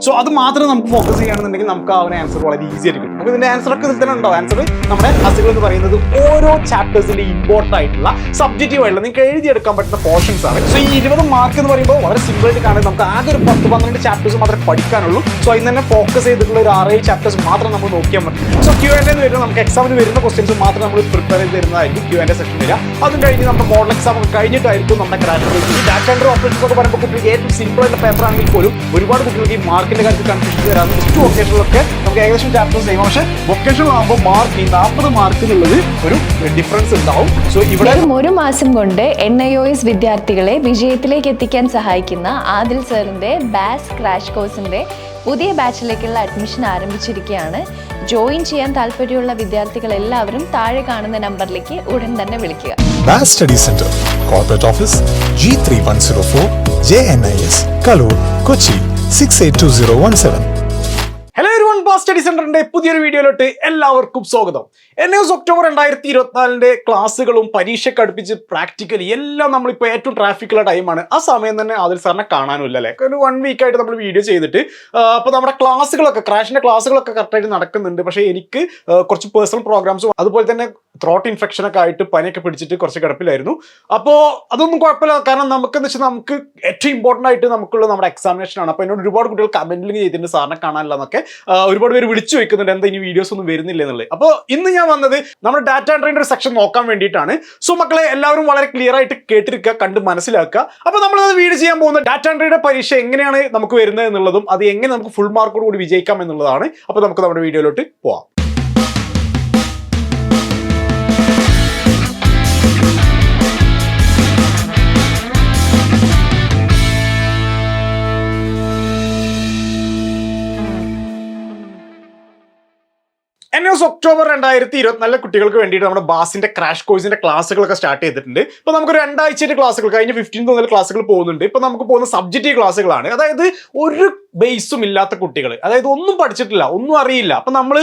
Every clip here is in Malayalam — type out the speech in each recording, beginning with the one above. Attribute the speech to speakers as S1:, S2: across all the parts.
S1: സോ അത് മാത്രം നമുക്ക് ഫോക്കസ് ചെയ്യുകയാണെന്നുണ്ടെങ്കിൽ നമുക്ക് ആ ഒരു ആൻസർ വളരെ ഈസി ആയിരിക്കും നമുക്ക് ഇതിന്റെ ആൻസർ ഒക്കെ ഇതിൽ തന്നെ ഉണ്ടോ? ആൻസർ നമ്മുടെ അസുഖം എന്ന് പറയുന്നത് ഓരോ ചാപ്റ്റേഴ്സിന്റെ ഇമ്പോർട്ടന്റ് ആയിട്ടുള്ള സബ്ജക്റ്റീവ് ആയിട്ടുള്ള നിങ്ങൾക്ക് എഴുതിയെടുക്കാൻ പറ്റുന്ന പോർഷൻസ് ആണ്. സോ ഈ ഇരുപത് മാർക്ക് എന്ന് പറയുമ്പോൾ വളരെ സിമ്പിൾ ആയിട്ട് കാണുന്നത് നമുക്ക് ആകെ ഒരു പത്ത് പന്ത്രണ്ട് ചാപ്റ്റേഴ്സ് മാത്രമേ പഠിക്കാനുള്ളൂ. സോ അതിന് തന്നെ ഫോക്കസ് ചെയ്തിട്ടുള്ള ഒരു ആറേഴ് ചാപ്റ്റേഴ്സ് മാത്രം നമ്മൾ നോക്കിയാൽ മതി. സോ ക്യൂ ആൻഡ് എന്ന് വരുന്നത് നമുക്ക് എക്സാമിന് വരുന്ന ക്വസ്റ്റ്യൻസ് മാത്രം നമ്മൾ പ്രിപ്പയർ ചെയ്ത് തരുന്നതായിരിക്കും ക്യൂ ആൻഡ് സെക്ഷൻ വരിക. അതും കഴിഞ്ഞ് നമ്മുടെ മോഡൽ എക്സാം ഒക്കെ കഴിഞ്ഞിട്ടായിരിക്കും നമ്മുടെ ഗ്രാജുവേഷൻ ഈ ഡാറ്റ ആൻഡ് ഓപ്പറേഷൻസ് ഒക്കെ പറയുമ്പോൾ കുട്ടികൾക്ക് ഏറ്റവും സിമ്പിൾ ആയിട്ടുള്ള പേപ്പർ ആണെങ്കിൽ പോലും ഒരുപാട് കുട്ടികൾക്ക് ഈ മാർക്കിന്റെ കാര്യത്തിൽ കൺഫ്യൂഷൻ വരാം നെക്സ്റ്റ് വൊക്കേഷനിലൊക്കെ നമുക്ക് ഏകദേശം ചാപ്റ്റേഴ്സ് ചെയ്യും പക്ഷേ വൊക്കേഷൻ ആകുമ്പോൾ മാർക്ക് ഈ നാൽപ്പത് മാർക്കിനുള്ളത് ഒരു ഡിഫറൻസ് ഉണ്ടാവും. സോ ഇവിടെ
S2: ഒരു മാസം കൊണ്ട് എൻ ഐ ഒ എസ് വിദ്യാർത്ഥികളെ വിജയത്തിലേക്ക് എത്തിക്കാൻ സഹായിക്കുന്ന ആദിൽ സാറിന്റെ ബാസ് ക്രാഷ് കോഴ്സിന്റെ പുതിയ ബാച്ചിലേക്കുള്ള അഡ്മിഷൻ ആരംഭിച്ചിരിക്കുകയാണ്. ജോയിൻ ചെയ്യാൻ താല്പര്യമുള്ള വിദ്യാർത്ഥികൾ എല്ലാവരും താഴെ കാണുന്ന നമ്പറിലേക്ക് ഉടൻ തന്നെ വിളിക്കുക.
S3: Baas study centre corporate office G three one zero four
S1: J N I S Kaloor Kochi six eight two zero one pass study സെന്ററിന്റെ പുതിയൊരു വീഡിയോയിലോട്ട് എല്ലാവർക്കും സ്വാഗതം. എൻ എസ് ഒക്ടോബർ രണ്ടായിരത്തി ഇരുപത്തിനാലിന്റെ ക്ലാസ്സുകളും പരീക്ഷയ്ക്ക് അടുപ്പിച്ച് പ്രാക്ടിക്കലി എല്ലാം നമ്മളിപ്പോൾ ഏറ്റവും ട്രാഫിക്കുള്ള ടൈമാണ് ആ സമയം തന്നെ ആദിൽ സാറിനെ കാണാനുമില്ല അല്ലേ? ഒരു വൺ വീക്ക് ആയിട്ട് നമ്മൾ വീഡിയോ ചെയ്തിട്ട് അപ്പോൾ നമ്മുടെ ക്ലാസ്സുകളൊക്കെ ക്രാഷിന്റെ ക്ലാസ്സുകളൊക്കെ കറക്റ്റായിട്ട് നടക്കുന്നുണ്ട്. പക്ഷേ എനിക്ക് കുറച്ച് പേഴ്സണൽ പ്രോഗ്രാംസും അതുപോലെ തന്നെ ത്രോട്ട് ഇൻഫെക്ഷൻ ഒക്കെ ആയിട്ട് പനിയൊക്കെ പിടിച്ചിട്ട് കുറച്ച് കിടപ്പിലായിരുന്നു. അപ്പോൾ അതൊന്നും കുഴപ്പമില്ല. കാരണം നമുക്കെന്ന് വെച്ചാൽ നമുക്ക് ഏറ്റവും ഇമ്പോർട്ടന്റ് ആയിട്ട് നമുക്കുള്ള നമ്മുടെ എക്സാമിനേഷൻ ആണ്. അപ്പോൾ എന്നോട് ഒരുപാട് കുട്ടികൾ കമന്റിലും ചെയ്തിട്ടുണ്ട് സാറിനെ കാണാനില്ല എന്നൊക്കെ. ഒരുപാട് പേര് വിളിച്ചു ചോദിക്കുന്നുണ്ട് എന്താ ഇനി വീഡിയോസ് ഒന്നും വരുന്നില്ല എന്നുള്ളത്. അപ്പോൾ ഇന്ന് ഞാൻ വന്നത് നമ്മുടെ ഡാറ്റ എൻട്രിന്റെ ഒരു സെക്ഷൻ നോക്കാൻ വേണ്ടിയിട്ടാണ്. സോ മക്കളെ എല്ലാവരും വളരെ ക്ലിയർ ആയിട്ട് കേട്ടിരിക്കുക കണ്ട് മനസ്സിലാക്കുക. അപ്പോൾ നമ്മൾ അത് വീഡിയോ ചെയ്യാൻ പോകുന്ന ഡാറ്റ എൻട്രിയുടെ പരീക്ഷ എങ്ങനെയാണ് നമുക്ക് വരുന്നത് എന്നുള്ളതും അത് എങ്ങനെ നമുക്ക് ഫുൾ മാർക്കോട് കൂടി വിജയിക്കാം എന്നുള്ളതാണ്. അപ്പോൾ നമുക്ക് നമ്മുടെ വീഡിയോയിലോട്ട് പോവാം. എൻ ഒക്ടോബർ രണ്ടായിരത്തി ഇരുപത്തിനാലിലെ കുട്ടികൾക്ക് വേണ്ടിയിട്ട് നമ്മുടെ ബാസിന്റെ ക്രാഷ് കോഴ്സിന്റെ ക്ലാസ്സുകളൊക്കെ സ്റ്റാർട്ട് ചെയ്തിട്ടുണ്ട്. ഇപ്പൊ നമുക്ക് രണ്ടാഴ്ചയുടെ ക്ലാസ്സുകൾ കഴിഞ്ഞ ഫിഫ്റ്റീൻ മുതൽ ക്ലാസ്സുകൾ പോകുന്നുണ്ട്. ഇപ്പൊ നമുക്ക് പോകുന്ന സബ്ജക്റ്റ് ക്ലാസ്സുകളാണ്. അതായത് ഒരു ബേസും ഇല്ലാത്ത കുട്ടികൾ. അതായത് ഒന്നും പഠിച്ചിട്ടില്ല ഒന്നും അറിയില്ല. അപ്പൊ നമ്മൾ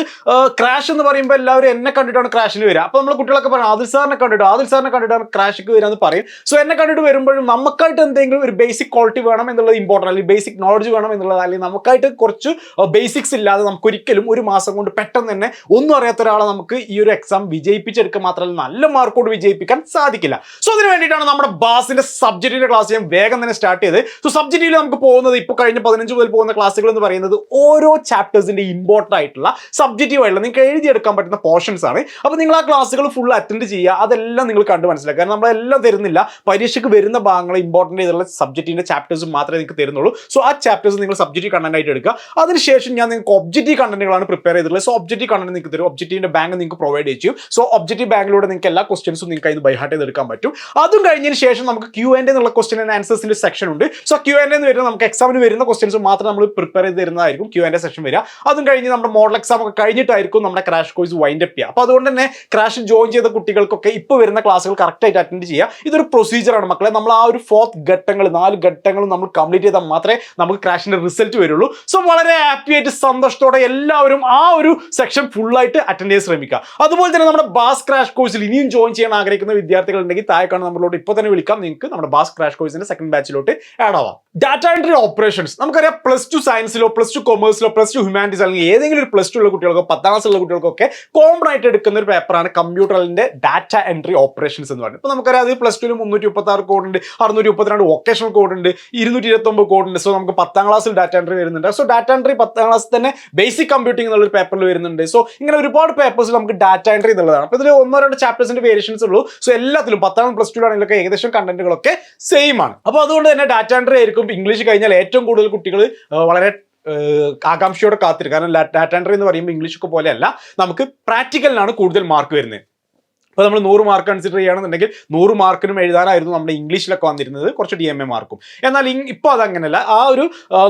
S1: ക്രാഷ് എന്ന് പറയുമ്പോൾ എല്ലാവരും എന്നെ കണ്ടിട്ടാണ് ക്രാഷിന് വരിക അപ്പൊ നമ്മൾ കുട്ടികളൊക്കെ പറയും ആദിൽ സാറിനെ കണ്ടിട്ട് ആദിൽ സാറിനെ കണ്ടിട്ടാണ് ക്രാഷിക്ക് വരിക എന്ന് പറയും. സോ എന്നെ കണ്ടിട്ട് വരുമ്പോഴും നമുക്കായിട്ട് എന്തെങ്കിലും ഒരു ബേസിക് ക്വാളിറ്റി വേണം എന്നുള്ളത് ഇമ്പോർട്ടന്റ് അല്ലെങ്കിൽ ബേസിക് നോളജ് വേണം എന്നുള്ളത് അല്ലെങ്കിൽ നമുക്കായിട്ട് കുറച്ച് ബേസിക്സ് ഇല്ലാതെ നമുക്ക് ഒരിക്കലും ഒരു മാസം കൊണ്ട് പെട്ടെന്ന് തന്നെ ഒന്നും അറിയാത്ത ഒരാളെ നമുക്ക് ഈ ഒരു എക്സാം വിജയിപ്പിച്ചെടുക്കുക മാത്രമല്ല നല്ല മാർക്കോട് വിജയിപ്പിക്കാൻ സാധിക്കില്ല. സോ അതിന് വേണ്ടിയിട്ടാണ് നമ്മുടെ ബാസിന്റെ സബ്ജക്റ്റിന്റെ ക്ലാസ് ഞാൻ വേഗം തന്നെ സ്റ്റാർട്ട് ചെയ്ത്. സോ സബ്ജക്റ്റിൽ നമുക്ക് പോകുന്നത് ഇപ്പോൾ കഴിഞ്ഞ പതിനഞ്ച് മുതൽ പോകുന്ന ക്ലാസ്സുകൾ എന്ന് പറയുന്നത് ഓരോ ചാപ്റ്റേഴ്സിന്റെ ഇമ്പോർട്ടന്റ് ആയിട്ടുള്ള സബ്ജക്റ്റീവ് ആയിട്ടുള്ള നിങ്ങൾക്ക് എഴുതിയെടുക്കാൻ പറ്റുന്ന പോർഷൻസ് ആണ്. അപ്പോൾ നിങ്ങൾ ആ ക്ലാസ്സുകൾ ഫുൾ അറ്റൻഡ് ചെയ്യുക. അതെല്ലാം നിങ്ങൾ കണ്ട് മനസ്സിലാക്കുക. കാരണം നമ്മളെല്ലാം തരുന്നില്ല. പരീക്ഷയ്ക്ക് വരുന്ന ഭാഗങ്ങൾ ഇമ്പോർട്ടന്റ് ചെയ്തുള്ള സബ്ജക്റ്റിന്റെ ചാപ്റ്റേഴ്സ് മാത്രമേ നിങ്ങൾക്ക് തരുന്നുള്ളൂ. സോ ആ ചാപ്റ്റേഴ്സ് നിങ്ങൾ സബ്ജക്റ്റീവ് കണ്ടന്റ് ആയിട്ട് എടുക്കുക. അതിനുശേഷം ഞാൻ നിങ്ങൾക്ക് ഒബ്ജക്റ്റീവ് കണ്ടന്റുകളാണ് പ്രിപ്പയർ ചെയ്തിട്ടുള്ളത്. സോ ഒബ്ജക്റ്റീവ് കണ്ടന്റ് നിങ്ങൾക്ക് തരും ഒബ്ജക്റ്റീവിന്റെ ബാങ്ക് നിങ്ങൾക്ക് പ്രൊവൈഡ് ചെയ്യും. സോ ഒബ്ജക്റ്റീവ് ബാങ്കിലൂടെ നിങ്ങൾക്ക് എല്ലാ ക്വസ്റ്റ്യൻസും നിങ്ങൾക്ക് അതിന് ബൈ ഹാർട്ട് ചെയ്തെടുക്കാൻ പറ്റും. അതും കഴിഞ്ഞതിന് ശേഷം നമുക്ക് ക്യൂ ആൻഡ് എന്നുള്ള ക്വസ്റ്റ്യൻ ആൻഡ് ആൻസേഴ്സിന്റെ സെക്ഷൻ ഉണ്ട്. സോ ക്യൂ ആൻഡ് എന്ന് വരുന്നത് നമുക്ക് എക്സാമിന് വരുന്ന ക്വസ്റ്റ്യൻസ് മാത്രം നമ്മൾ പ്രിപ്പയർ ചെയ്ത് തരുന്നതായിരിക്കും ക്യൂ ആൻഡ് സെക്ഷൻ വരിക. അതും കഴിഞ്ഞ് നമ്മുടെ മോഡൽ എക്സാം ഒക്കെ കഴിഞ്ഞിട്ടായിരിക്കും നമ്മുടെ ക്രാഷ് കോഴ്സ് വൈൻഡ് അപ്പ് ചെയ്യുക. അപ്പോൾ അതുകൊണ്ട് തന്നെ ക്രാഷ് ജോയിൻ ചെയ്ത കുട്ടികൾക്കൊക്കെ ഇപ്പോൾ വരുന്ന ക്ലാസ്സുകൾ കറക്റ്റായിട്ട് അറ്റൻഡ് ചെയ്യുക. ഇതൊരു പ്രൊസീജിയറാണ് മക്കളെ. നമ്മൾ ആ ഒരു ഫോർത്ത് ഘട്ടങ്ങൾ നാല് ഘട്ടങ്ങളും നമ്മൾ കംപ്ലീറ്റ് ചെയ്താൽ മാത്രമേ നമുക്ക് ക്രാഷിന്റെ റിസൾട്ട് വരുള്ളൂ. സോ വളരെ ഹാപ്പി ആയിട്ട് സന്തോഷത്തോടെ എല്ലാവരും ആ ഒരു സെക്ഷൻ ഫുള്ളായിട്ട് അറ്റൻഡ് ചെയ്യാൻ ശ്രമിക്കുക. അതുപോലെ തന്നെ നമ്മുടെ ബാസ് ക്രാഷ് കോഴ്സിൽ ഇനിയും ജോയിൻ ചെയ്യാൻ ആഗ്രഹിക്കുന്ന വിദ്യാർത്ഥികൾ ഉണ്ടെങ്കിൽ താഴെക്കാണ് നമ്മളോട് ഇപ്പോൾ തന്നെ വിളിക്കാം. നിങ്ങൾക്ക് നമ്മുടെ ബാസ് ക്രാഷ് കോഴ്സിന്റെ സെക്കൻഡ് ബാച്ചിലോട്ട് ആഡ് ആവാം. ഡാറ്റ എൻട്രി ഓപ്പറേഷൻസ് നമുക്കറിയാം പ്ലസ് ടു സയൻസിലോ പ്ലസ് ടു കൊമേഴ്സിലോ പ്ലസ് ടു ഹ്യൂമാനിറ്റീസ് അല്ലെങ്കിൽ ഏതെങ്കിലും ഒരു പ്ലസ് ടു ഉള്ള കുട്ടികൾക്കോ പത്താം ക്ലാസ് ഉള്ള കുട്ടികൾക്കൊക്കെ കോമൺ ആയിട്ട് എടുക്കുന്ന ഒരു പേപ്പറാണ് കമ്പ്യൂട്ടറിന്റെ ഡാറ്റ എൻട്രി ഓപ്പറേഷൻസ് എന്ന് പറയുന്നത്. ഇപ്പോൾ നമുക്കറിയാം അത് പ്ലസ് ടുവിൽ മുന്നൂറ്റി മുപ്പത്തി ആറ് കോഡ് ഉണ്ട് അറുന്നൂറ്റി മുപ്പത്തിരണ്ട് വൊക്കേഷണൽ കോഡ് ഉണ്ട് ഇരുന്നൂറ്റി ഇരുപത്തൊമ്പത് കോഡ് ഉണ്ട്. സോ നമുക്ക് പത്താം ക്ലാസ്സിൽ ഡാറ്റ എൻട്രി വരുന്നുണ്ട്. സോ ഡാറ്റ എൻട്രി പത്താം ക്ലാസ്സിൽ തന്നെ ബേസിക് കമ്പ്യൂട്ടിംഗ് എന്നുള്ളൊരു പേപ്പറിൽ വരുന്നുണ്ട്. സോ ഇങ്ങനെ ഒരുപാട് പേപ്പേഴ്സിൽ നമുക്ക് ഡാറ്റ എൻട്രി എന്നുള്ളതാണ്. അപ്പോൾ ഇതിൽ ഒന്നോ രണ്ടോ ചാപ്റ്റേഴ്സിന്റെ വേരിയേഷൻസ് ഉള്ളൂ. സോ എല്ലാത്തിലും പത്താം പ്ലസ് ടു ആണെങ്കിലൊക്കെ ഏകദേശം കണ്ടന്റുകളൊക്കെ സെയിം ആണ്. അപ്പോൾ അതുകൊണ്ട് തന്നെ ഡാറ്റ എൻട്രി ആയിരിക്കും. ഇംഗ്ലീഷ് കഴിഞ്ഞാൽ ഏറ്റവും കൂടുതൽ കുട്ടികൾ വളരെ ആകാംക്ഷയോടെ കാത്തിരിക്കും. കാരണം ഡാറ്റ എൻട്രി എന്ന് പറയുമ്പോൾ ഇംഗ്ലീഷ് ഒക്കെ പോലെയല്ല നമുക്ക് പ്രാക്ടിക്കലിനാണ് കൂടുതൽ മാർക്ക് വരുന്നത്. ഇപ്പോൾ നമ്മൾ നൂറ് മാർക്ക് കൺസിഡർ ചെയ്യുകയാണെന്നുണ്ടെങ്കിൽ നൂറ് മാർക്കിനും എഴുതാനായിരുന്നു നമ്മുടെ ഇംഗ്ലീഷിലൊക്കെ വന്നിരുന്നത്. കുറച്ച് ഡി എം എ മാർക്കും എന്നാൽ ഇപ്പോൾ അതങ്ങനെയല്ല ആ ഒരു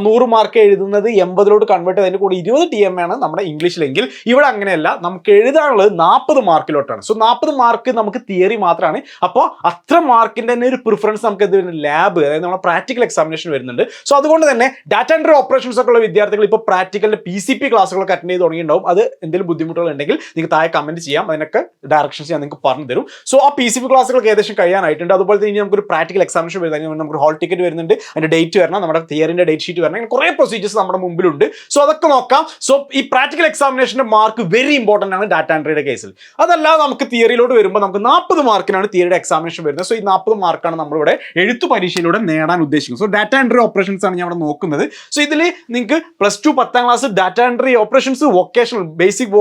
S1: നൂറ് മാർക്ക് എഴുതുന്നത് എൺപതിലോട്ട് കൺവേർട്ട് ചെയ്തതിന്റെ കൂടെ ഇരുപത് ഡി എം ആണ് നമ്മുടെ ഇംഗ്ലീഷിലെങ്കിൽ. ഇവിടെ അങ്ങനെയല്ല. നമുക്ക് എഴുതാനുള്ളത് നാൽപ്പത് മാർക്കിലോട്ടാണ് സോ നാൽപ്പത് മാർക്ക് നമുക്ക് തിയറി മാത്രമാണ് അപ്പോൾ അത്ര മാർക്കിന്റെ തന്നെ ഒരു പ്രിഫറൻസ് നമുക്ക് എന്ത് വരുന്നത് ലാബ് അതായത് നമ്മുടെ പ്രാക്ടിക്കൽ എക്സാമിനേഷൻ വരുന്നുണ്ട്. സോ അതുകൊണ്ട് തന്നെ ഡാറ്റ എൻട്രി ഓപ്പറേഷൻസ് ഒക്കെ ഉള്ള വിദ്യാർത്ഥികൾ ഇപ്പോൾ പ്രാക്ടിക്കലിന്റെ പി സി പി ക്ലാസ്സുകളൊക്കെ അറ്റൻഡ് ചെയ്ത് തുടങ്ങിയിട്ടുണ്ടാവും. അത് എന്തെങ്കിലും ബുദ്ധിമുട്ടുകൾ ഉണ്ടെങ്കിൽ നിങ്ങൾക്ക് താഴെ കമന്റ് ചെയ്യാം. അതിനൊക്കെ ഡയറക്ഷൻസ് ഞാൻ നമുക്ക് പറഞ്ഞു തരും. സോ ആ പി സി പി ക്ലാസ്സുകൾക്ക് ഏകദേശം കഴിയാനായിട്ടുണ്ട്. അതുപോലെ തന്നെ ഇനി നമുക്കൊരു പ്രാക്ടിക്കൽ എക്സാമിനേഷൻ വരുന്നത് നമുക്ക് ഹോൾ ടിക്കറ്റ് വരുന്നുണ്ട്. അതിന്റെ ഡേറ്റ് വരണം. നമ്മുടെ തിയറിന്റെ ഡേറ്റ് ഷീറ്റ് വരണം. അങ്ങനെ കുറേ പ്രൊസീജിയേഴ്സ് നമ്മുടെ മുമ്പിലുണ്ട്. സോ അതൊക്കെ നോക്കാം. സോ ഈ പ്രാക്ടിക്കൽ എക്സാമിനേഷന്റെ മാർക്ക് വെരി ഇമ്പോർട്ടന്റ് ആണ് ഡാറ്റ എൻട്രിയുടെ കേസിൽ അതല്ലാതെ നമുക്ക് തിയറിയിലോട്ട് വരുമ്പോൾ നമുക്ക് നാൽപ്പത് മാർക്കിനാണ് തിയറിയുടെ എക്സാമിനേഷൻ വരുന്നത്. സോ ഈ നാൽപ്പത് മാർക്കാണ് നമ്മളിവിടെ എഴുത്തു പരീക്ഷയിലൂടെ നേടാൻ ഉദ്ദേശിക്കുന്നത്. സോ ഡാറ്റ എൻട്രി ഓപ്പറേഷൻസ് ആണ് ഞാൻ ഇവിടെ നോക്കുന്നത്. സോ ഇതിൽ നിങ്ങൾക്ക് പ്ലസ് ടു പത്താം class data entry operations vocational basic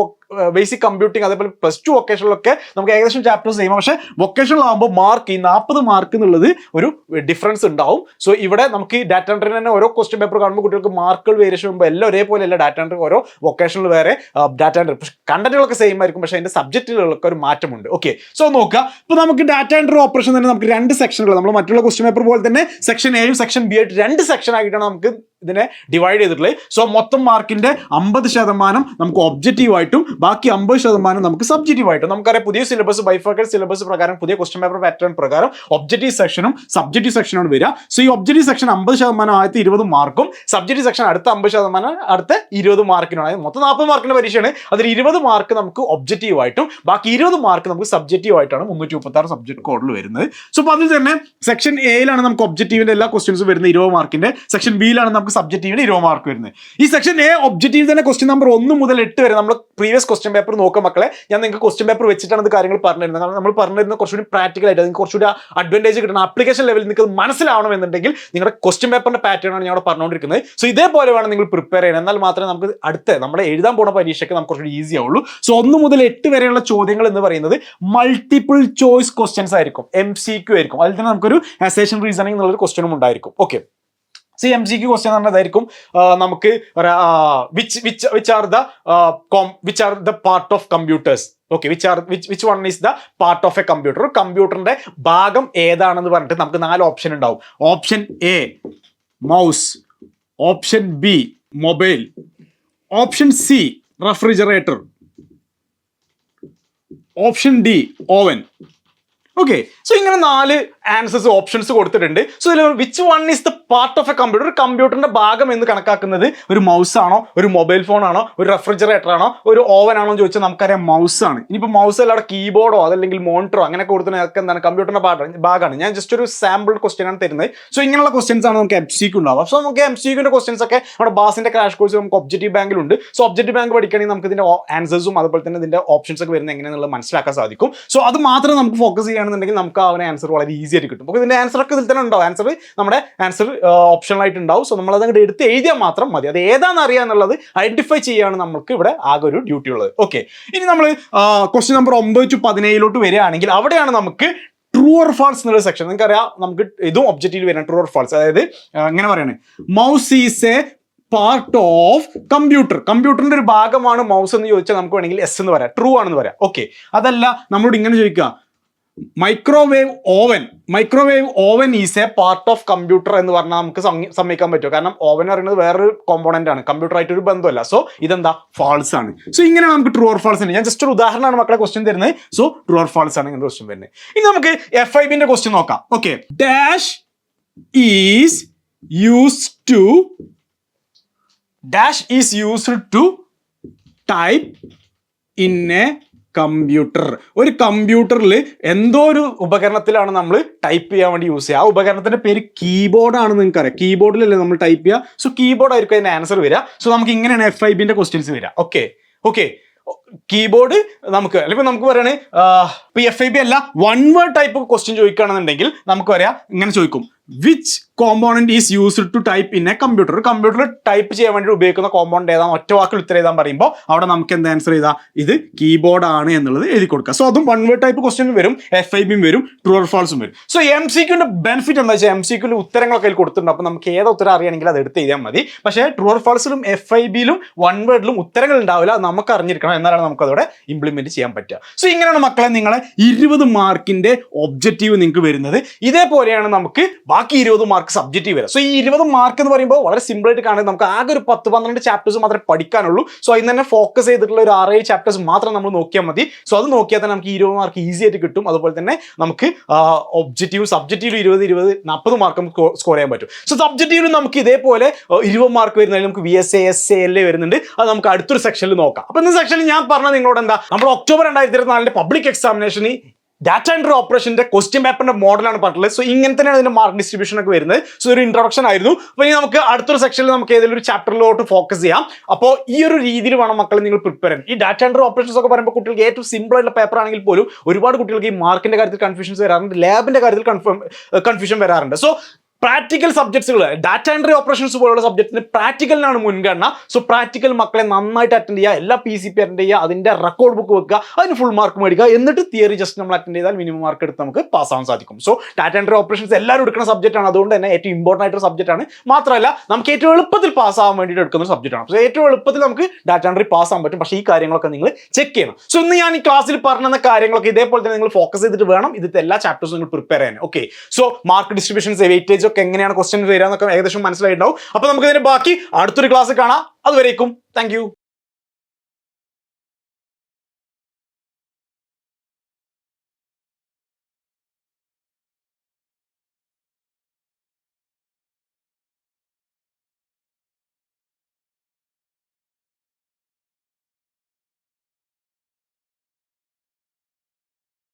S1: basic computing അതേപോലെ പ്ലസ് ടു വൊക്കേഷനിലൊക്കെ നമുക്ക് ഏകദേശം ചാപ്റ്റേഴ്സ് ചെയ്യുമ്പോൾ പക്ഷേ വൊക്കേഷനൽ ആകുമ്പോൾ മാർക്ക് ഈ നാൽപ്പത് മാർക്ക് എന്നുള്ളത് ഒരു ഡിഫറൻസ് ഉണ്ടാവും. സോ ഇവിടെ നമുക്ക് ഈ ഡാറ്റ എൻട്രി തന്നെ ഓരോ ക്വസ്റ്റ്യൻ പേപ്പർ കാണുമ്പോൾ കുട്ടികൾക്ക് മാർക്കുകൾ വേരിയേഷൻ വരുമ്പോൾ എല്ലാം ഒരേപോലെ അല്ല ഡാറ്റ എൻട്രി ഓരോ വൊക്കേഷനിൽ വേറെ ഡാറ്റ എൻട്രി പക്ഷേ കണ്ടന്റുകളൊക്കെ സെയിം ആയിരിക്കും. പക്ഷേ അതിന്റെ സബ്ജക്റ്റുകളൊക്കെ ഒരു മാറ്റമുണ്ട്. ഓക്കെ സോ നോക്കുക. ഇപ്പോൾ നമുക്ക് ഡാറ്റ എൻട്രി ഓപ്പറേഷൻ തന്നെ നമുക്ക് രണ്ട് സെക്ഷനുകൾ നമ്മൾ മറ്റുള്ള ക്വസ്റ്റ്യൻ പേപ്പർ പോലെ തന്നെ സെക്ഷൻ എയും സെക്ഷൻ ബി ആയിട്ട് രണ്ട് സെക്ഷൻ ആയിട്ടാണ് നമുക്ക് ഇതിനെ ഡിവൈഡ് ചെയ്തിട്ടുള്ളത് സോ മൊത്തം മാർക്കിന്റെ അമ്പത് ശതമാനം നമുക്ക് ഒബ്ജക്റ്റീവ് ആയിട്ടും ബാക്കി അമ്പത് ശതമാനം നമുക്ക് സബ്ജക്റ്റീവ് ആയിട്ടും. നമുക്കറിയാം പുതിയ സിലബസ് ബൈഫാക്കൽ സിലബസ് പ്രകാരം പുതിയ ക്വസ്റ്റ്യൻ പേപ്പർ പാറ്റേൺ പ്രകാരം ഒബ്ജക്റ്റീവ് സെക്ഷനും സബ്ജക്റ്റീവ് സെക്ഷനാണ് വരിക. സോ ഈ ഒബ്ജക്റ്റീവ് സെക്ഷൻ അമ്പത് ശതമാനം ആദ്യത്തെ ഇരുപത് മാർക്കും സബ്ജക്റ്റീവ് സെക്ഷൻ അടുത്ത അമ്പത് ശതമാനം അടുത്ത ഇരുപത് മാർക്കിനാണ് മൊത്തം നാൽപ്പത് മാർക്കിന്റെ പരീക്ഷയാണ്. അതിൽ ഇരുപത് മാർക്ക് നമുക്ക് ഒബ്ജക്റ്റീവ് ആയിട്ടും ബാക്കി ഇരുപത് മാർക്ക് നമുക്ക് സബ്ജക്റ്റീവ് ആയിട്ടാണ് മുന്നൂറ്റി മുപ്പത്തി ആറ് സബ്ജക്ട് കോഡിൽ വരുന്നത്. സോ അപ്പോൾ അതിൽ തന്നെ സെക്ഷൻ എയിലാണ് നമുക്ക് ഒബ്ജക്റ്റീവിന്റെ എല്ലാ ക്വസ്റ്റ്യൻസും വരുന്നത് ഇരുപത് മാർക്കിന്റെ സെക്ഷൻ ബിയിലാണ് നമുക്ക് സബ്ജക്റ്റീവിന് ഇരുപത് മാർക്ക് വരുന്നത് ഈ സെക്ഷൻ എ ഒബ്ജക്റ്റീവ് തന്നെ ക്വസ്റ്റ്യൻ നമ്പർ ഒന്ന് മുതൽ എട്ട് വരെ നമ്മൾ പ്രീവിയസ് ക്വസ്റ്റ്യൻ പേപ്പർ നോക്കുക മക്കളെ. ഞാൻ നിങ്ങൾക്ക് ക്വസ്റ്റ്യൻ പേപ്പർ വെച്ചിട്ടാണ് ഇത് കാര്യങ്ങൾ പറഞ്ഞിരുന്നത്. കാരണം നമ്മൾ പറഞ്ഞിരുന്നത് കുറച്ചുകൂടി പ്രാക്ടിക്കൽ ആയിട്ട് നിങ്ങൾക്ക് കുറച്ചുകൂടി അഡ്വാന്റേജ് കിട്ടണം. ആപ്ലിക്കേഷൻ ലെവലിൽ നിങ്ങൾക്ക് മനസ്സിലാവണം എന്നുണ്ടെങ്കിൽ നിങ്ങളുടെ ക്വസ്റ്റ്യൻ പേപ്പറിന്റെ പാറ്റേൺ ആണ് ഞാൻ അവിടെ പറഞ്ഞുകൊണ്ടിരിക്കുന്നത്. സോ ഇതേപോലെ വേണം നിങ്ങൾ പ്രിപ്പയർ ചെയ്യണം. എന്നാൽ മാത്രമേ നമുക്ക് അടുത്ത നമ്മുടെ എഴുതാൻ പോണ പരീക്ഷയ്ക്ക് നമുക്ക് കുറച്ചുകൂടി ഈസി ആവുള്ളൂ. സോ ഒന്ന് മുതൽ എട്ട് വരെയുള്ള ചോദ്യങ്ങൾ എന്ന് പറയുന്നത് മൾട്ടിപ്പിൾ ചോയ്സ് ക്വസ്റ്റ്യൻസ് ആയിരിക്കും. എം സി ആയിരിക്കും. അതിൽ തന്നെ നമുക്കൊരു അസേഷൻ റീസണിങ് എന്നുള്ളൊരു ക്വസ്റ്റ്യനും ഉണ്ടായിരിക്കും. ഓക്കെ സി എം സിക്ക് ക്വസ്റ്റ്യൻ പറഞ്ഞതായിരിക്കും നമുക്ക് which which which are the which are the part of computers okay which are which which one is the part of a computer കമ്പ്യൂട്ടറിന്റെ ഭാഗം ഏതാണെന്ന് പറഞ്ഞിട്ട് നമുക്ക് നാല് ഓപ്ഷൻ ഉണ്ടാവും. Option A mouse option B mobile option C refrigerator option D oven okay so ഇങ്ങനെ നാല് ആൻസേഴ്സ് ഓപ്ഷൻസ് കൊടുത്തിട്ടുണ്ട്. സോ ഇതിൽ which one is the part of a computer ഒരു കമ്പ്യൂട്ടറിന്റെ ഭാഗം എന്ന് കണക്കാക്കുന്നത് ഒരു മൗസ് ആണോ ഒരു മൊബൈൽ ഫോൺ ആണോ ഒരു റെഫ്രിജറേറ്റർ ആണോ ഒരു ഓവൻ ആണോ എന്ന് ചോദിച്ചാൽ നമുക്കറിയാം മൗസ് ആണ്. ഇനിയിപ്പോൾ മൗസ് അല്ലാതെ കീബോർഡോ അതല്ലെങ്കിൽ മോണിറ്ററോ അങ്ങനെ കൊടുത്തിട്ട് എന്താണ് കമ്പ്യൂട്ടറിന്റെ ഭാഗമാണ്. ഞാൻ ജസ്റ്റ് ഒരു സാമ്പിൾ ക്വസ്റ്റ്യൻ ആണ് തരുന്നത്. സോ ഇങ്ങനെയുള്ള ക്വസ്റ്റ്യൻസ് ആണ് നമുക്ക് എം ഉണ്ടാവുക. സോ നമുക്ക് എം സിക്കിന്റെ ക്വസ്റ്റ്യൻസ് ഒക്കെ നമ്മുടെ ബാസിന്റെ ക്രാഷ് കോഴ്സ് നമുക്ക് ഒബ്ജക്റ്റീവ് ബാങ്കിലുണ്ട് സോ ഒബ്ജക്റ്റീവ് ബാങ്ക് പഠിക്കുകയാണെങ്കിൽ നമുക്ക് ഇതിന്റെ ആൻസേഴ്സും അതുപോലെ തന്നെ ഇതിന്റെ ഓപ്ഷൻസ് ഒക്കെ വരുന്നത് എങ്ങനെയാണെന്നുള്ളത് മനസ്സിലാക്കാൻ സാധിക്കും. സോ അത് മാത്രം നമുക്ക് ഫോക്കസ് ചെയ്യുകയാണെന്നുണ്ടെങ്കിൽ നമുക്ക് ആ ഒരു ആൻസർ വളരെ ഈസി ആയിട്ട് കിട്ടും. അപ്പോൾ ഇതിന്റെ ആൻസർ ഒക്കെ ഇതിൽ തന്നെ ഉണ്ടാവും ആൻസർ നമ്മുടെ ആൻസർ ഓപ്ഷണൽ ആയിട്ട് ഉണ്ടാവും. സോ നമ്മൾ അതങ്ങോട്ട് എടുത്ത് എഴുതിയാൽ മാത്രം മതി. അത് ഏതാണെന്ന് അറിയാന്നുള്ളത് ഐഡന്റിഫൈ ചെയ്യാണ് നമുക്ക് ഇവിടെ ആകെ ഒരു ഡ്യൂട്ടി ഉള്ളത്. ഓക്കെ ഇനി നമ്മൾ ക്വസ്റ്റ്യൻ നമ്പർ ഒമ്പത് ടു പതിനേഴിലോട്ട് വരികയാണെങ്കിൽ അവിടെയാണ് നമുക്ക് ട്രൂ ഓർ ഫാൾസ് എന്നുള്ള സെക്ഷൻ നിങ്ങൾക്കറിയാം നമുക്ക് ഇതും ഒബ്ജക്റ്റീവ് വരാം ട്രൂ ഓർ ഫാൾസ് അതായത് എങ്ങനെ പറയണേ. Mouse is a part of computer കമ്പ്യൂട്ടറിന്റെ ഒരു ഭാഗമാണ് മൗസ് എന്ന് ചോദിച്ചാൽ നമുക്ക് വേണമെങ്കിൽ എസ് എന്ന് പറയാം. ട്രൂ ആണെന്ന് പറയാം. ഓക്കെ അതല്ല നമ്മളോട് ഇങ്ങനെ ചോദിക്കുക. Microwave oven microwave oven is a part of computer എന്ന് പറഞ്ഞാൽ നമുക്ക് സമ്മ- സമ്മതിക്കാൻ പറ്റുമോ കാരണം ഓവൻ പറയുന്നത് വേറൊരു കോമ്പോണന്റ് ആണ്. കമ്പ്യൂട്ടർ ആയിട്ട് ഒരു ബന്ധമല്ല സോ ഇതെന്താ? ഫാൾസ് ആണ്. സോ ഇങ്ങനെ നമുക്ക് ട്രൂ ഓർ ഫാൾസ് ആണ് ഞാൻ ജസ്റ്റ് ഒരു ഉദാഹരണമാണ് മക്കളെ ക്വസ്റ്റ്യൻ തരുന്നത്. സോ ട്രൂ ഓർ ഫാൾസ് ആണ് ഇങ്ങനെ ക്വസ്റ്റ്യൻ വരുന്നത്. ഇനി നമുക്ക് എഫ് ഐ ബിന്റെ ക്വസ്റ്റ്യൻ നോക്കാം. Okay dash is use to dash is used to type in a computer. ഒരു കമ്പ്യൂട്ടറിൽ എന്തോ ഒരു ഉപകരണത്തിലാണ് നമ്മൾ ടൈപ്പ് ചെയ്യാൻ വേണ്ടി യൂസ് ചെയ്യുക. ആ ഉപകരണത്തിന്റെ പേര് കീബോർഡ് ആണ് നിങ്ങൾക്ക് അറിയാം കീബോർഡിലല്ലേ നമ്മൾ ടൈപ്പ് ചെയ്യുക. സോ കീബോർഡ് ആയിരിക്കും അതിന്റെ ആൻസർ വരിക. സോ നമുക്ക് ഇങ്ങനെയാണ് എഫ് ഐ ബിന്റെ ക്വസ്റ്റ്യൻസ് വരിക. ഓക്കെ ഓക്കെ കീബോർഡ് നമുക്ക് അല്ലെങ്കിൽ നമുക്ക് പറയണേ എഫ് ഐ ബി അല്ല വൺ വേർഡ് ടൈപ്പ് ക്വസ്റ്റ്യൻ ചോദിക്കുകയാണെന്നുണ്ടെങ്കിൽ നമുക്ക് പറയാം ഇങ്ങനെ ചോദിക്കും. Which component is used to type in a computer ഒരു കമ്പ്യൂട്ടറിൽ ടൈപ്പ് ചെയ്യാൻ വേണ്ടി ഉപയോഗിക്കുന്ന കോമ്പോണന്റ് ഏതാണ്? ഒറ്റ വാക്കിൽ ഉത്തരം എഴുതാൻ പറയുമ്പോൾ അവിടെ നമുക്ക് എന്ത് ആൻസർ ചെയ്താൽ ഇത് കീബോർഡ് ആണ് എന്നുള്ളത് എഴുതി കൊടുക്കുക. സോ അതും വൺ വേർഡ് ടൈപ്പ് ക്വസ്റ്റ്യൻ വരും എഫ് ഐ ബിയും വരും ട്രൂ ഓർ ഫാൾസും വരും. സോ എം സി ക്യൂന്റെ ബെനിഫിറ്റ് എന്താ വെച്ചാൽ എം സി ക്യൂൽ ഉത്തരങ്ങളൊക്കെ അതിൽ കൊടുത്തിട്ടുണ്ട്. അപ്പോൾ നമുക്ക് ഏത് ഉത്തരം അറിയണമെങ്കിൽ അത് എടുത്ത് എഴുതിയാൽ മതി. പക്ഷേ ട്രൂ ഓർ ഫാൾസിലും എഫ് ഐ ബിയിലും വൺ വേർഡിലും ഉത്തരങ്ങൾ ഉണ്ടാവില്ല. നമുക്ക് അറിഞ്ഞിരിക്കണം. എന്നാലാണ് നമുക്ക് അതോടെ ഇംപ്ലിമെന്റ് ചെയ്യാൻ പറ്റുക. സോ ഇങ്ങനെയാണ് മക്കളെ നിങ്ങളെ ഇരുപത് മാർക്കിന്റെ ഒബ്ജക്റ്റീവ് നിങ്ങൾക്ക് വരുന്നത്. ഇതേപോലെയാണ് നമുക്ക് ബാക്കി ഇരുപത് മാർക്ക് മാർക്ക് സബ്ജക്റ്റീവ് വരാം. സോ ഈ ഇരുപത് മാർക്ക് എന്ന് പറയുമ്പോൾ വളരെ സിമ്പിൾ ആയിട്ട് കാണുന്നത് നമുക്ക് ആകെ ഒരു പത്ത് പന്ത്രണ്ട് ചാപ്റ്റേഴ്സ് മാത്രമേ പഠിക്കാനുള്ളൂ. സോ അതിന് തന്നെ ഫോക്കസ് ചെയ്തിട്ടുള്ള ഒരു ആറേഴ് ചാപ്റ്റേഴ്സ് മാത്രം നമ്മൾ നോക്കിയാൽ മതി. സോ അത് നോക്കിയാൽ തന്നെ നമുക്ക് ഇരുപത് മാർക്ക് ഈസി ആയിട്ട് കിട്ടും. അതുപോലെ തന്നെ നമുക്ക് ഒബ്ജക്റ്റീവ് സബ്ജക്റ്റീവ് ഇരുപത് ഇരുപത് നാൽപ്പത് മാർക്ക് നമുക്ക് സ്കോർ ചെയ്യാൻ പറ്റും. സോ സബ്ജക്റ്റീവിൽ നമുക്ക് ഇതേപോലെ ഇരുപത് മാർക്ക് വരുന്നതിൽ നമുക്ക് V S A S A L A വരുന്നുണ്ട്. അത് നമുക്ക് അടുത്തൊരു സെക്ഷനിൽ നോക്കാം. അപ്പൊ ഇന്ന് സെക്ഷനിൽ ഞാൻ പറഞ്ഞത് നിങ്ങളോട് എന്താ? നമ്മൾ ഒക്ടോബർ രണ്ടായിരത്തി ഇരുപത്തിനാലിന്റെ പബ്ലിക് എക്സാമിനേഷന് ഡാറ്റ എൻട്രി ഓപ്പറേഷന്റെ ക്വസ്റ്റ്യൻ പേപ്പറിന്റെ മോഡലാണ് പറഞ്ഞിട്ടുള്ളത്. സോ ഇങ്ങനെ തന്നെയാണ് ഇതിന്റെ മാർക്ക് ഡിസ്ട്രിബ്യൂഷൻ ഒക്കെ വരുന്നത്. സോ ഒരു ഇൻട്രൊഡക്ഷൻ ആയിരുന്നു. അപ്പോൾ ഇനി നമുക്ക് അടുത്തൊരു സെക്ഷനിൽ നമുക്ക് ഏതെങ്കിലും ഒരു ചാപ്റ്ററിലോട്ട് ഫോക്കസ് ചെയ്യാം. അപ്പോൾ ഈ ഒരു രീതിയിൽ വേണം മക്കളെ നിങ്ങൾ പ്രിപ്പയർ ചെയ്യാൻ. ഈ ഡാറ്റ എൻട്രി ഓപ്പറേഷൻസ് ഒക്കെ പറയുമ്പോൾ കുട്ടികൾക്ക് ഏറ്റവും സിമ്പിൾ ആയിട്ടുള്ള പേപ്പർ ആണെങ്കിൽ പോലും ഒരുപാട് കുട്ടികൾക്ക് ഈ മാർക്കിന്റെ കാര്യത്തിൽ കൺഫ്യൂഷൻസ് വരാറുണ്ട്. ലാബിന്റെ കാര്യത്തിൽ കൺഫേം കൺഫ്യൂഷൻ വരാറുണ്ട്. സോ പ്രാക്ടിക്കൽ സബ്ജക്ട്സുകൾ ഡാറ്റ എൻട്രി ഓപ്പറേഷൻസ് പോലുള്ള സബ്ജക്റ്റിന് പ്രാക്ടിക്കലിനാണ് മുൻഗണന. സോ പ്രാക്ടിക്കൽ മക്കളെ നന്നായിട്ട് അറ്റൻഡ് ചെയ്യുക. എല്ലാ പി സി പി അറ്റൻഡ് ചെയ്യുക. അതിന്റെ റെക്കോർഡ് ബുക്ക് വെക്കുക. അതിന് ഫുൾ മാർക്ക് മേടിക്കുക. എന്നിട്ട് തിയറി ജസ്റ്റ് നമ്മൾ അറ്റൻഡ് ചെയ്താൽ മിനിമം മാർക്ക് എടുത്ത് നമുക്ക് പാസ് ആവാൻ സാധിക്കും. സോ ഡാറ്റ എൻട്രി ഓപ്പറേഷൻസ് എല്ലാവരും എടുക്കുന്ന സബ്ജക്റ്റ് ആണ്. അതുകൊണ്ട് തന്നെ ഏറ്റവും ഇമ്പോർട്ടന്റ് ആയിട്ടുള്ള സബ്ജക്റ്റ് ആണ്. മാത്രമല്ല നമുക്ക് ഏറ്റവും എളുപ്പത്തിൽ പാസ് ആവാൻ വേണ്ടിയിട്ട് എടുക്കുന്ന സബ്ജക്റ്റ് ആണ്. സോ ഏറ്റവും എളുപ്പത്തിൽ നമുക്ക് ഡാറ്റ എൻട്രി പാസ് ആവാൻ പറ്റും. പക്ഷേ ഈ കാര്യങ്ങളൊക്കെ നിങ്ങൾ ചെക്ക് ചെയ്യണം. സോ ഇന്ന് ഞാൻ ഈ ക്ലാസ്സിൽ പറഞ്ഞ കാര്യങ്ങളൊക്കെ ഇതേപോലെ തന്നെ നിങ്ങൾ ഫോക്കസ് ചെയ്തിട്ട് വേണം. ഇതിന്റെ എല്ലാ ചാപ്റ്റേഴ്സും നിങ്ങൾ പ്രിപ്പയർ ചെയ്യാൻ. Okay so mark distributions weightage ഒക്കെ എങ്ങനെയാണ് ക്വസ്റ്റ്യൻ വരിക എന്നൊക്കെ ഏകദേശം മനസ്സിലായിട്ടുണ്ടാവും. അപ്പോൾ നമുക്ക് ഇതിന്റെ ബാക്കി അടുത്തൊരു ക്ലാസ് കാണാം. അതുവരേക്കും. താങ്ക്